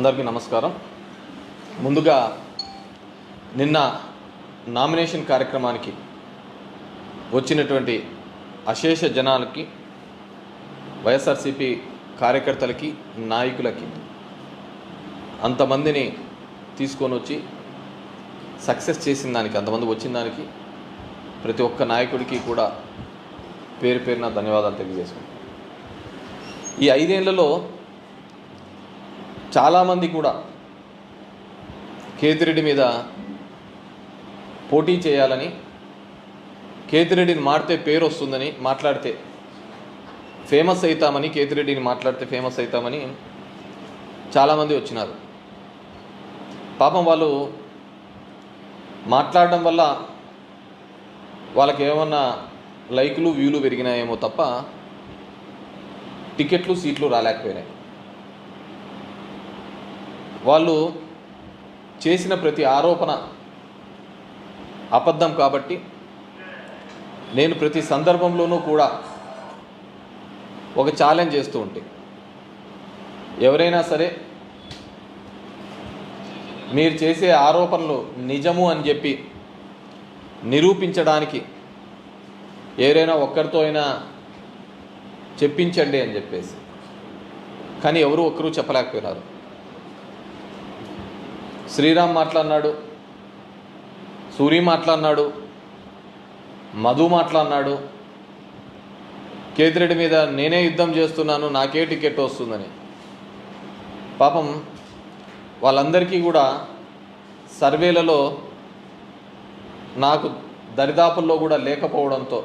అందరికీ నమస్కారం. ముందుగా నిన్న నామినేషన్ కార్యక్రమానికి వచ్చినటువంటి అశేష జనాలకి వైఎస్ఆర్సీపీ కార్యకర్తలకి నాయకులకి అంతమందిని తీసుకొని వచ్చి సక్సెస్ చేసిన దానికి అంతమంది వచ్చిన దానికి ప్రతి ఒక్క నాయకుడికి కూడా పేరు పేరున ధన్యవాదాలు తెలియజేసుకుంటాం ఈ ఐదేళ్ళలో చాలామంది కూడా కేతిరెడ్డి మీద పోటీ చేయాలని కేతిరెడ్డిని మాడితే పేరు వస్తుందని మాట్లాడితే ఫేమస్ అవుతామని కేతిరెడ్డిని మాట్లాడితే ఫేమస్ అవుతామని చాలామంది వచ్చినారు. పాపం వాళ్ళు మాట్లాడడం వల్ల వాళ్ళకి ఏమన్నా లైకులు వ్యూలు పెరిగినాయేమో తప్ప టికెట్లు సీట్లు రాలేకపోయినాయి. వాళ్ళు చేసిన ప్రతి ఆరోపణ అబద్ధం కాబట్టి నేను ప్రతి సందర్భంలోనూ కూడా ఒక ఛాలెంజ్ చేస్తూ ఉంటే ఎవరైనా సరే మీరు చేసే ఆరోపణలు నిజము అని చెప్పి నిరూపించడానికి ఎవరైనా ఒక్కరితో అయినా చెప్పించండి అని చెప్పేసి. కానీ ఎవరు ఒక్కరూ చెప్పలేకపోయినారు. శ్రీరామ్ మాట్లాడినాడు సూరి మాట్లాడినాడు మధు మాట్లాడినాడు కేతిరెడ్డి మీద నేనే యుద్ధం చేస్తున్నాను నాకే టికెట్ వస్తుందని. పాపం వాళ్ళందరికీ కూడా సర్వేలలో నాకు దరిదాపుల్లో కూడా లేకపోవడంతో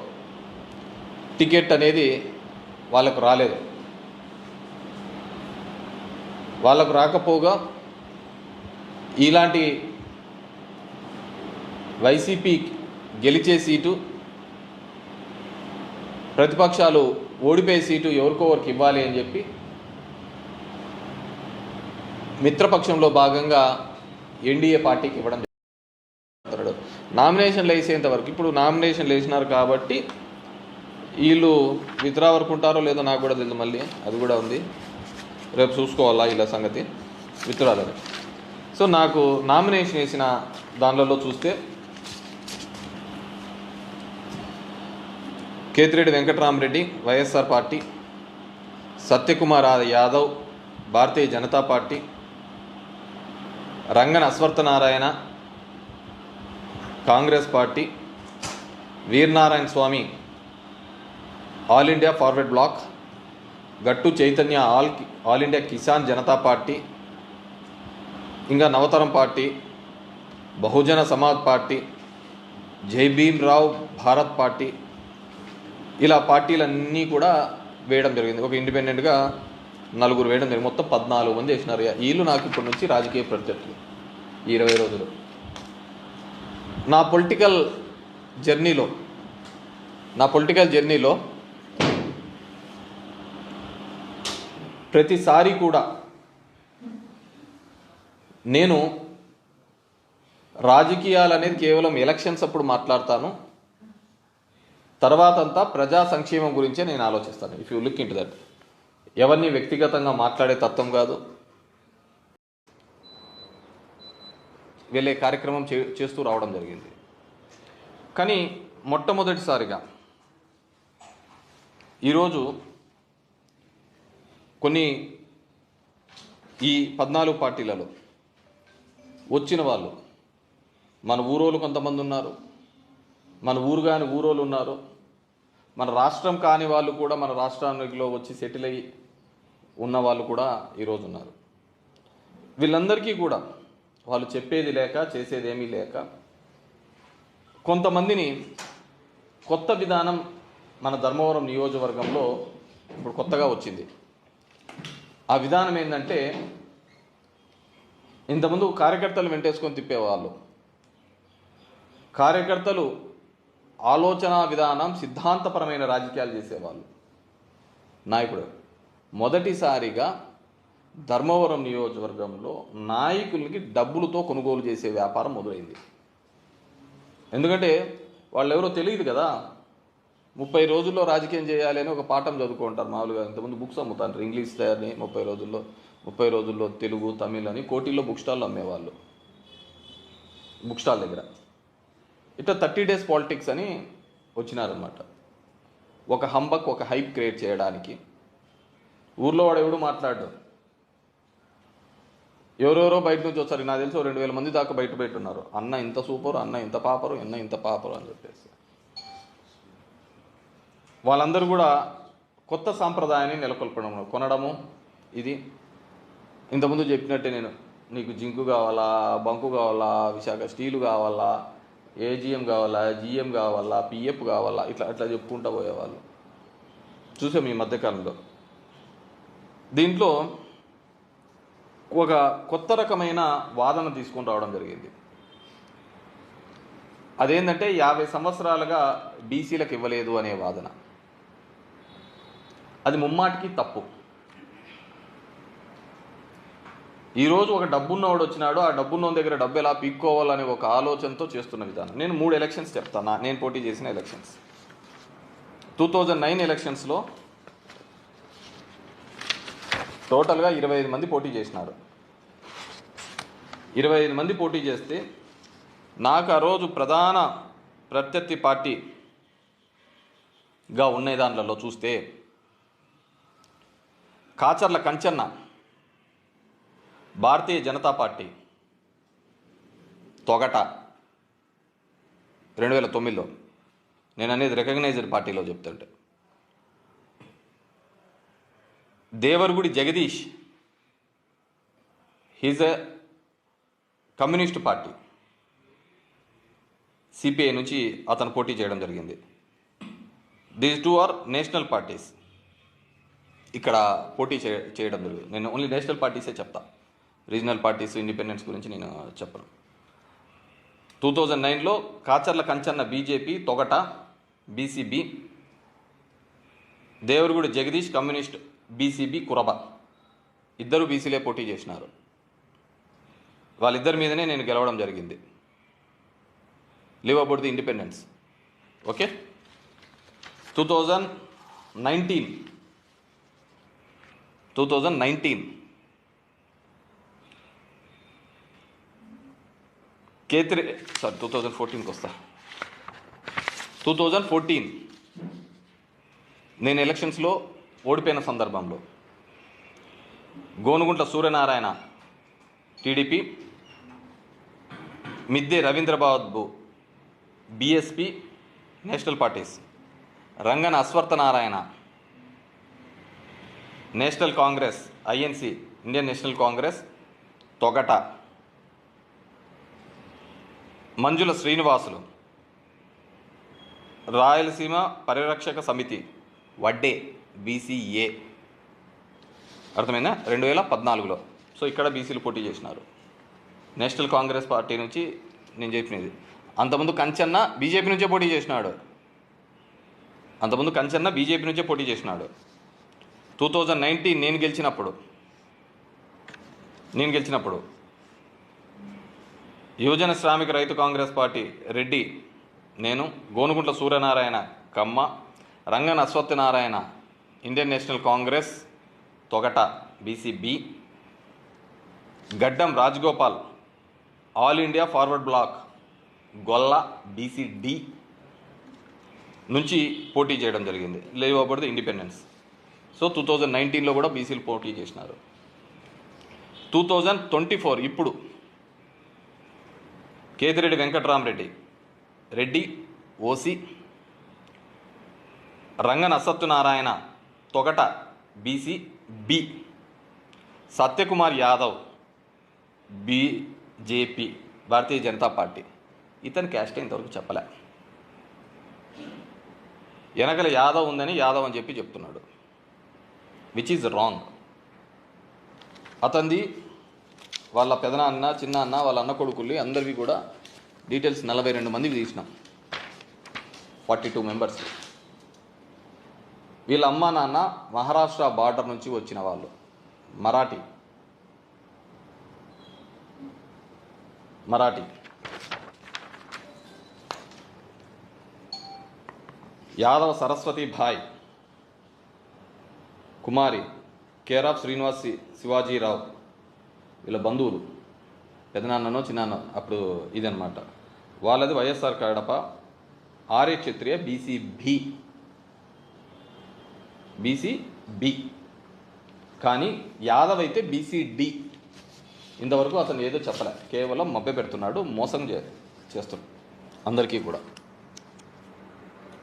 టికెట్ అనేది వాళ్ళకు రాలేదు. వాళ్ళకు రాకపోగా ఇలాంటి వైసీపీ గెలిచే సీటు ప్రతిపక్షాలు ఓడిపోయే సీటు ఎవరికోవరికి ఇవ్వాలి అని చెప్పి మిత్రపక్షంలో భాగంగా ఎన్డీఏ పార్టీకి ఇవ్వడం జరిగింది. నామినేషన్లు వేసేంత వరకు ఇప్పుడు నామినేషన్లు వేసినారు కాబట్టి వీళ్ళు విత్డ్రా వరకు ఉంటారో లేదో నాకు కూడా తెలియదు మళ్ళీ అది కూడా ఉంది. రేపు చూసుకోవాలా ఇలా సంగతి? విత్డ్రాలని సో నాకు నామినేషన్ వేసిన దానిలలో చూస్తే Kethireddy Venkataramareddy YSR party Satyakumar Yadav Bharatiya Janata party Rangana Ashwathanarayana Congress party Veeranarayana Swamy All India Forward Bloc Gattu Chaitanya All All India Kisan Janata party ఇంకా Navataram party Bahujan Samaj party Jai Bhim Rao Bharat party ఇలా పార్టీలన్నీ కూడా వేయడం జరిగింది. ఒక ఇండిపెండెంట్గా నలుగురు వేయడం జరిగింది. మొత్తం పద్నాలుగు మంది వేసినారు. వీళ్ళు నాకు ఇప్పటి నుంచి రాజకీయ ప్రత్యర్థులు ఈ ఇరవై రోజులు. నా పొలిటికల్ జర్నీలో నా పొలిటికల్ జర్నీలో ప్రతిసారి కూడా నేను రాజకీయాలు అనేది కేవలం ఎలక్షన్స్ అప్పుడు మాట్లాడతాను. తర్వాత అంతా ప్రజా సంక్షేమం గురించే నేను ఆలోచిస్తాను. If you look into that ఎవరిని వ్యక్తిగతంగా మాట్లాడే తత్వం కాదు. వెళ్ళే కార్యక్రమం చే చేస్తూ రావడం జరిగింది. కానీ మొట్టమొదటిసారిగా ఈరోజు కొన్ని ఈ పద్నాలుగు పార్టీలలో వచ్చిన వాళ్ళు. మన ఊరోళ్ళు కొంతమంది ఉన్నారు. మన ఊరు కాని ఊరోళ్ళు ఉన్నారు. మన రాష్ట్రం కాని వాళ్ళు కూడా మన రాష్ట్రానికిలో వచ్చి సెటిల్ అయ్యి ఉన్న వాళ్ళు కూడా ఈరోజు ఉన్నారు. వీళ్ళందరికీ కూడా వాళ్ళు చెప్పేది లేక చేసేది ఏమీ లేక కొంతమందిని కొత్త విధానం మన ధర్మవరం నియోజకవర్గంలో ఇప్పుడు కొత్తగా వచ్చింది. ఆ విధానం ఏంటంటే ఇంతకుముందు కార్యకర్తలు వెంటేసుకొని తిప్పేవాళ్ళు. కార్యకర్తలు ఆలోచన విధానం సిద్ధాంతపరమైన రాజకీయాలు చేసేవాళ్ళు. నాయకుడు. మొదటిసారిగా ధర్మవరం నియోజకవర్గంలో నాయకులకి డబ్బులతో కొనుగోలు చేసే వ్యాపారం మొదలైంది. ఎందుకంటే వాళ్ళు ఎవరో తెలియదు కదా. ముప్పై రోజుల్లో రాజకీయం చేయాలి అని ఒక పాఠం చదువుకుంటారు మామూలుగా. ఇంతకుముందు బుక్స్ అమ్ముతారు ఇంగ్లీష్ తయారని ముప్పై రోజుల్లో. ముప్పై రోజుల్లో తెలుగు తమిళ్ అని కోటిలో బుక్ స్టాల్లో అమ్మేవాళ్ళు. బుక్ స్టాల్ దగ్గర. ఇట్లా థర్టీ డేస్ పాలిటిక్స్ అని వచ్చినారనమాట ఒక హంబక్ ఒక హైప్ క్రియేట్ చేయడానికి. ఊర్లో వాడు ఎవడు మాట్లాడు ఎవరెవరో బయట నుంచి వచ్చారు. నాకు తెలిసి రెండు వేల మంది దాకా బయట పెట్టున్నారు. అన్న ఇంత సూపర్ అన్న ఇంత పాపరు అన్న ఇంత పాపరు అని చెప్పేసి. వాళ్ళందరూ కూడా కొత్త సాంప్రదాయాన్ని నెలకొల్పడం కొనడము ఇది. ఇంతకుముందు చెప్పినట్టే నేను నీకు జింకు కావాలా బంకు కావాలా విశాఖ స్టీలు కావాలా ఏజిఎం కావాలా జిఎం కావాలా పిఎఫ్ కావాలా ఇట్లా ఇట్లా చెప్పుకుంటూ పోయేవాళ్ళు. చూసాం ఈ మధ్యకాలంలో? దీంట్లో ఒక కొత్త రకమైన వాదన తీసుకొని రావడం జరిగింది. అదేంటంటే యాభై సంవత్సరాలుగా బీసీలకు ఇవ్వలేదు అనే వాదన. అది ముమ్మాటికి తప్పు. ఈరోజు ఒక డబ్బున్నవాడు వచ్చినాడు ఆ డబ్బున్నోని దగ్గర డబ్బు ఎలా పీక్కోవాలనే ఒక ఆలోచనతో చేస్తున్న విధానం. నేను మూడు ఎలక్షన్స్ చెప్తాను? నేను పోటీ చేసిన ఎలక్షన్స్ టూ థౌజండ్ నైన్ ఎలక్షన్స్లో టోటల్గా ఇరవై ఐదు మంది పోటీ చేసినారు. ఇరవై ఐదు మంది పోటీ చేస్తే నాకు ఆ రోజు ప్రధాన ప్రత్యర్థి పార్టీగా ఉన్న దాంట్లో చూస్తే కాచర్ల కంచన్న భారతీయ జనతా పార్టీ తొగట రెండు వేల తొమ్మిదిలో. నేను అనేది రికగ్నైజ్డ్ పార్టీలో చెప్తుంటే. Devaragudi Jagadish he's a communist party. CPI నుంచి అతను పోటీ చేయడం జరిగింది. These two are national parties ఇక్కడ పోటీ చే చేయడం జరిగింది. నేను ఓన్లీ నేషనల్ పార్టీసే చెప్తాను రీజనల్ పార్టీస్ ఇండిపెండెన్స్ గురించి నేను చెప్పను. టూ థౌజండ్ నైన్లో Kacharla Kanchanna BJP Togata BCB Devaragudi Jagadish communist BCB Kuraba ఇద్దరు బీసీలే పోటీ చేసినారు. వాళ్ళిద్దరి మీదనే నేను గెలవడం జరిగింది. Live about the independence okay? Two thousand nineteen. Two thousand nineteen. Khetri sorry two thousand ఫోర్టీన్కి వస్తా. టూ థౌజండ్ ఫోర్టీన్ నేను ఎలక్షన్స్లో ఓడిపోయిన సందర్భంలో Gonuguntla Suryanarayana TDP Midde Ravindrababu BSP national parties Rangana Ashwartha Narayana national Congress INC Indian national Congress Togata. Manjula Srinivasulu. Rayalaseema పరిరక్షక Samiti Vadde BCA. అర్థమైందా? రెండు వేల పద్నాలుగులో. సో ఇక్కడ బీసీలు పోటీ చేసినారు. నేషనల్ కాంగ్రెస్ పార్టీ నుంచి నేను చెప్పినది. అంతకుముందు కంచన్న బీజేపీ నుంచే పోటీ చేసినాడు. అంతకుముందు కంచన్న బీజేపీ నుంచే పోటీ చేసినాడు. టూ థౌజండ్ నైన్టీన్ నేను గెలిచినప్పుడు. నేను గెలిచినప్పుడు. యువజన శ్రామిక రైతు కాంగ్రెస్ పార్టీ రెడ్డి నేను Gonuguntla Suryanarayana Kamma Rangan Ashwathanarayana Indian national Congress Togata BCB Gaddam Rajagopal all India forward bloc Golla BCD నుంచి పోటీ చేయడం జరిగింది. Leave about the independence. So two thousand నైన్టీన్లో కూడా బీసీలు పోటీ చేసినారు. టూ థౌజండ్ ట్వంటీ ఫోర్ ఇప్పుడు Kethireddy Venkatramareddy Reddy OC Rangan అసత్యనారాయణ Togata BC B Satyakumar Yadav BJP Bharatiya Janata party. ఇతని క్యాస్ట్ ఇంతవరకు చెప్పలే. వెనకల యాదవ్ ఉందని యాదవ్ అని చెప్పి చెప్తున్నాడు. విచ్ ఈజ్ రాంగ్ అతనిది వాళ్ళ పెదనాన్న చిన్న అన్న వాళ్ళ అన్న కొడుకుల్ని అందరివి కూడా డీటెయిల్స్ నలభై రెండు మందికి తీసినాం. Forty two members. వీళ్ళ అమ్మ నాన్న మహారాష్ట్ర బార్డర్ నుంచి వచ్చిన వాళ్ళు. మరాఠీ. మరాఠీ. యాదవ సరస్వతి భాయ్. కుమారి. కేర్ శ్రీనివాస్ శివాజీరావు. వీళ్ళ బంధువులు పెదనాన్ననో చిన్నాన్న అప్పుడు ఇదనమాట వాళ్ళది YSR Kadapa Arya Kshatriya BC B. BC B. కానీ యాదవ్ అయితే బీసీ డి. ఇంతవరకు అతను ఏదో చెప్పలే. కేవలం మభ్య పెడుతున్నాడు మోసం చే చేస్తున్నాడు. అందరికీ కూడా.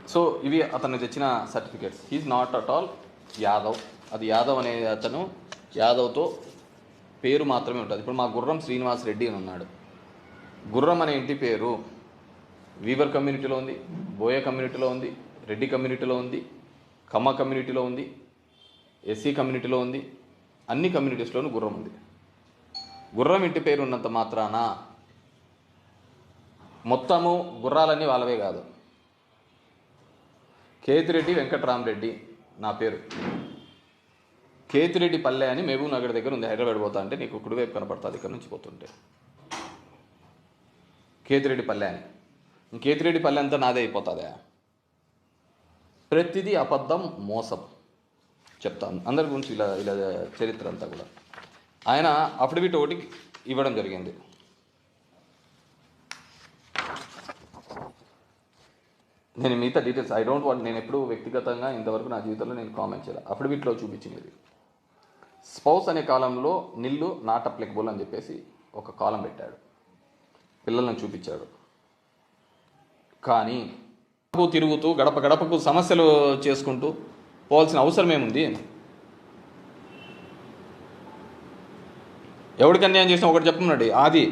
సో ఇవి అతను తెచ్చిన certificates. He's not at all Yadav. అది యాదవ్ అనే అతను యాదవ్తో పేరు మాత్రమే ఉంటుంది. ఇప్పుడు మా గుర్రం శ్రీనివాస్ రెడ్డి అని ఉన్నాడు. గుర్రం అనే ఇంటి పేరు వీవర్ కమ్యూనిటీలో ఉంది బోయ కమ్యూనిటీలో ఉంది రెడ్డి కమ్యూనిటీలో ఉంది కమ్మ కమ్యూనిటీలో ఉంది ఎస్సీ కమ్యూనిటీలో ఉంది అన్ని కమ్యూనిటీస్లోనూ గుర్రం ఉంది. గుర్రం ఇంటి పేరు ఉన్నంత మాత్రాన మొత్తము గుర్రాలన్నీ వాళ్ళవే కాదు. కేతిరెడ్డి వెంకట్రామరెడ్డి నా పేరు. కేతిరెడ్డి పల్లె అని మహబూబ్ నగర్ దగ్గర ఉంది. హైదరాబాద్ పోతా అంటే నీకు కుడివైపు కనపడుతుంది ఇక్కడ నుంచి పోతుంటే. కేతిరెడ్డి పల్లె అని. కేతిరెడ్డి పల్లె అంతా నాదే అయిపోతుందా? ప్రతిదీ అబద్ధం మోసం చెప్తాను అందరి గురించి ఇలా ఇలా చరిత్ర అంతా కూడా. ఆయన అఫిడవిట్ ఒకటి ఇవ్వడం జరిగింది. నేను మిగతా డీటెయిల్స్ ఐ డోంట్ వాంట్ నేను ఎప్పుడు వ్యక్తిగతంగా ఇంతవరకు నా జీవితంలో నేను కామెంట్ చేయాలి. అఫిడవిట్లో చూపించింది స్పౌస్ అనే కాలంలో నిల్లు నాట్ అప్లికబుల్ అని చెప్పేసి ఒక కాలం పెట్టాడు. పిల్లలను చూపించాడు. కానీ తిరుగుతూ గడప గడపకు సమస్యలు చేసుకుంటూ పోవాల్సిన అవసరం ఏముంది? ఎవరికి అన్యాయం చేసినా ఒకటి చెప్పమన్నాడు ఆది.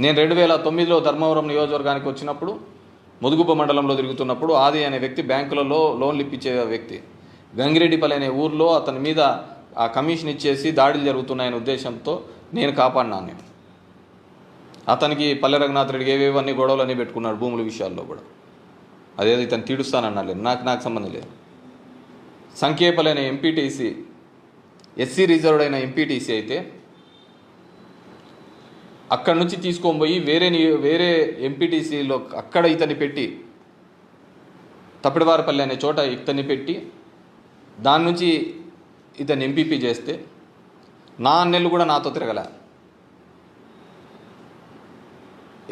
నేను రెండు వేల తొమ్మిదిలో ధర్మవరం నియోజకవర్గానికి వచ్చినప్పుడు ముదుగుబ్బ మండలంలో తిరుగుతున్నప్పుడు ఆది అనే వ్యక్తి బ్యాంకులలో లోన్లు ఇప్పించే వ్యక్తి. గంగిరెడ్డిపల్లి అనే ఊర్లో అతని మీద ఆ కమిషన్ ఇచ్చేసి దాడులు జరుగుతున్నాయనే ఉద్దేశంతో నేను కాపాడినాను నేను. అతనికి పల్లె రఘునాథ్ రెడ్డికి ఏవేవన్నీ గొడవలన్నీ పెట్టుకున్నాడు భూముల విషయాల్లో కూడా. అదేదో ఇతను తీడుస్తానన్నా లేదు. నాకు నాకు సంబంధం లేదు. సంఖ్యేపల్లి అనే ఎంపీటీసీ ఎస్సీ రిజర్వ్డ్ అయిన ఎంపీటీసీ అయితే అక్కడ నుంచి తీసుకొని పోయి వేరే వేరే ఎంపీటీసీలో అక్కడ ఇతన్ని పెట్టి తప్పిడివారపల్లి అనే చోట ఇతన్ని పెట్టి దాని నుంచి ఇతను ఎంపీపీ చేస్తే నా అన్నెళ్ళు కూడా నాతో తిరగలే.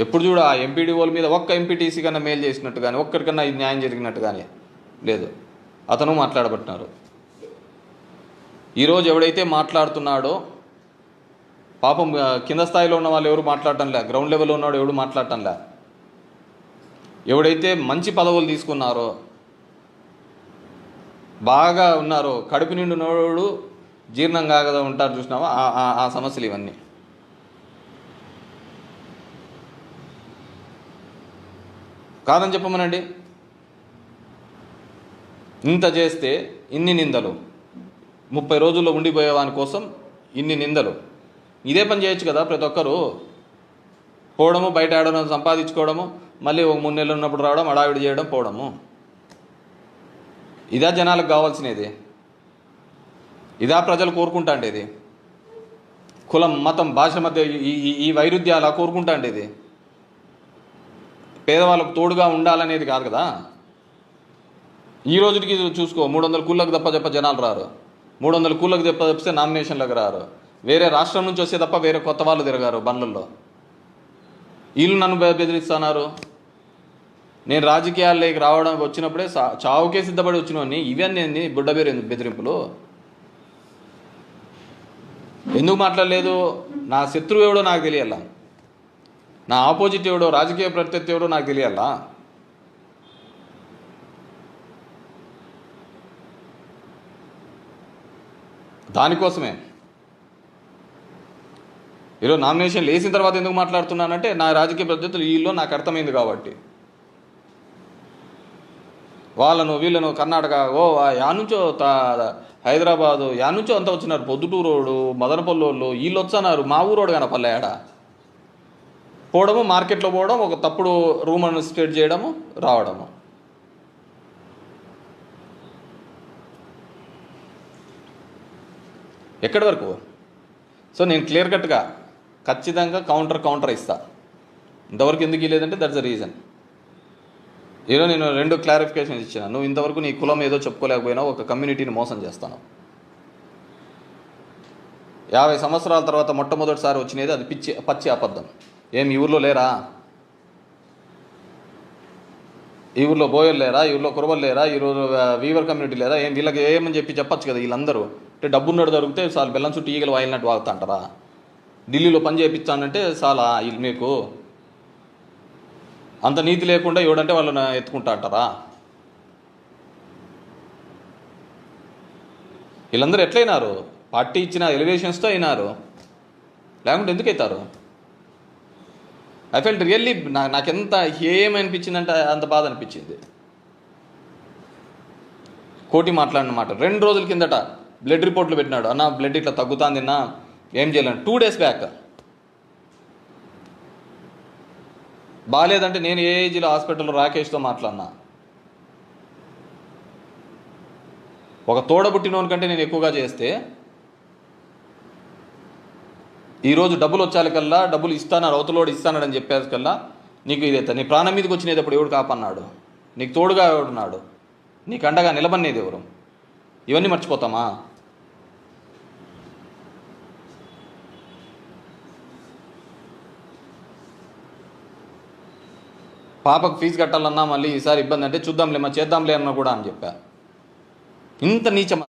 ఎప్పుడు చూడ ఆ ఎంపీడీఓల మీద ఒక్క ఎంపీటీసీ కన్నా మేలు చేసినట్టు కానీ ఒక్కరికన్నా ఇది న్యాయం జరిగినట్టు కానీ లేదు. అతను మాట్లాడబట్టినారు. ఈరోజు ఎవడైతే మాట్లాడుతున్నాడో పాపం కింద స్థాయిలో ఉన్న వాళ్ళు ఎవరు మాట్లాడటంలే గ్రౌండ్ లెవెల్లో ఉన్నాడు ఎవడు మాట్లాడటంలే ఎవడైతే మంచి పదవులు తీసుకున్నారో బాగా ఉన్నారో కడుపు నిండు నోడు జీర్ణం కాగదా ఉంటారు చూసినావా? ఆ- సమస్యలు ఇవన్నీ. కాదని చెప్పమనండి. ఇంత చేస్తే ఇన్ని నిందలు. ముప్పై రోజుల్లో ఉండిపోయే వాని కోసం ఇన్ని నిందలు. ఇదే పని చేయొచ్చు కదా ప్రతి ఒక్కరు? పోవడము బయట ఆడడం సంపాదించుకోవడము మళ్ళీ ఒక మూడు నెలలు ఉన్నప్పుడు రావడం అడావిడి చేయడం పోవడము. ఇదా జనాలకు కావాల్సినది. ఇదా ప్రజలు కోరుకుంటా ఇది కులం మతం భాష మధ్య ఈ ఈ- వైరుధ్య అలా కోరుకుంటా ఇది పేదవాళ్ళకు తోడుగా ఉండాలనేది కాదు కదా. ఈ రోజుకి చూసుకో మూడు వందల కూళ్ళకు తప్ప చెప్ప జనాలు రారు. మూడు వందల కూళ్ళకు తప్ప చెప్తే నామినేషన్లకు రారు. వేరే రాష్ట్రం నుంచి వస్తే తప్ప వేరే కొత్త వాళ్ళు తిరగారు బండ్లలో వీళ్ళు నన్ను బె- బెదిరిస్తున్నారు నేను రాజకీయాల్లోకి రావడం వచ్చినప్పుడే చావుకే సిద్ధపడి వచ్చినవని ఇవన్నీ బుడ్డ పేరు బెదిరింపులు? ఎందుకు మాట్లాడలేదు? నా శత్రువు ఎవడో నాకు తెలియాల? నా ఆపోజిట్ ఎవడో రాజకీయ ప్రత్యర్థి ఎవడో నాకు తెలియాలా? దానికోసమే. ఈరోజు నామినేషన్ వేసిన తర్వాత ఎందుకు మాట్లాడుతున్నానంటే నా రాజకీయ పద్ధతులు వీళ్ళు నాకు అర్థమైంది కాబట్టి. వాళ్ళను వీళ్ళను కర్ణాటక ఓ యా నుంచో హైదరాబాదు యా నుంచో అంతా వచ్చినారు. పొద్దుటూరోడు మదనపల్లోళ్ళు వీళ్ళు వచ్చన్నారు. మా ఊరోడు కనపల్లె ఆడ. పోవడము మార్కెట్లో పోవడం ఒక తప్పుడు రూమ్ అని చేయడము రావడము. ఎక్కడి వరకు? సో నేను క్లియర్ కట్గా ఖచ్చితంగా కౌంటర్ కౌంటర్ ఇస్తా. ఇంతవరకు ఎందుకు లేదంటే దట్స్ ద రీజన్. ఈరోజు నేను రెండు క్లారిఫికేషన్ ఇచ్చాను. నువ్వు ఇంతవరకు నీ కులం ఏదో చెప్పుకోలేకపోయినా ఒక కమ్యూనిటీని మోసం చేస్తాను. యాభై సంవత్సరాల తర్వాత మొట్టమొదటిసారి వచ్చినది అది పిచ్చి పచ్చి అబద్ధం. ఏం ఈ ఊర్లో లేరా? ఈ ఊర్లో బోయలు లేరా? ఈ ఊర్లో కురవలు లేరా? ఈ ఊర్లో వీవర్ కమ్యూనిటీ లేదా? ఏం వీళ్ళకి ఏమని చెప్పి చెప్పచ్చు కదా వీళ్ళందరూ? అంటే డబ్బున్నోడు దొరికితే చాలు బెల్లం చుట్టూ ఈగలు వాయిలినట్టు వాగుతా అంటారా ఢిల్లీలో పని చేయించానంటే చాలా వీళ్ళు మీకు. అంత నీతి లేకుండా ఎవడంటే వాళ్ళని ఎత్తుకుంటా అంటారా? వీళ్ళందరూ ఎట్లయినారు? పార్టీ ఇచ్చిన ఎలివేషన్స్తో అయినారు. లేకుంటే ఎందుకు అవుతారు ఐ ఫెల్ట్ రియల్లీ నా నాకెంత ఏమనిపించిందంటే అంత బాధ అనిపించింది కోటి మాట్లాడినమాట రెండు రోజుల కిందట బ్లడ్ రిపోర్ట్లు పెట్టినాడు. అన్న బ్లడ్ ఇట్లా తగ్గుతాందిన్నా ఏం చేయాలని? Two days back. బాగాలేదంటే నేను ఏఐజీలో హాస్పిటల్లో రాకేష్తో మాట్లాడినా? ఒక తోడబుట్టినోని కంటే నేను ఎక్కువగా చేస్తే? ఈరోజు డబ్బులు వచ్చాకల్లా డబ్బులు ఇస్తాను అవతలోడు ఇస్తానని చెప్పేకల్లా నీకు ఇదైతే నీ ప్రాణం మీదకి వచ్చినప్పుడు ఎవడు కాపన్నాడు నీకు తోడుగా ఎవడున్నాడు? నీకు అండగా నిలబడినది ఎవరు? ఇవన్నీ మర్చిపోతామా? పాపకు ఫీజు కట్టాలన్నా మళ్ళీ ఈసారి ఇబ్బంది అంటే చూద్దాంలే మా చేద్దాంలే అన్న కూడా అని చెప్పా. ఇంత నీచమ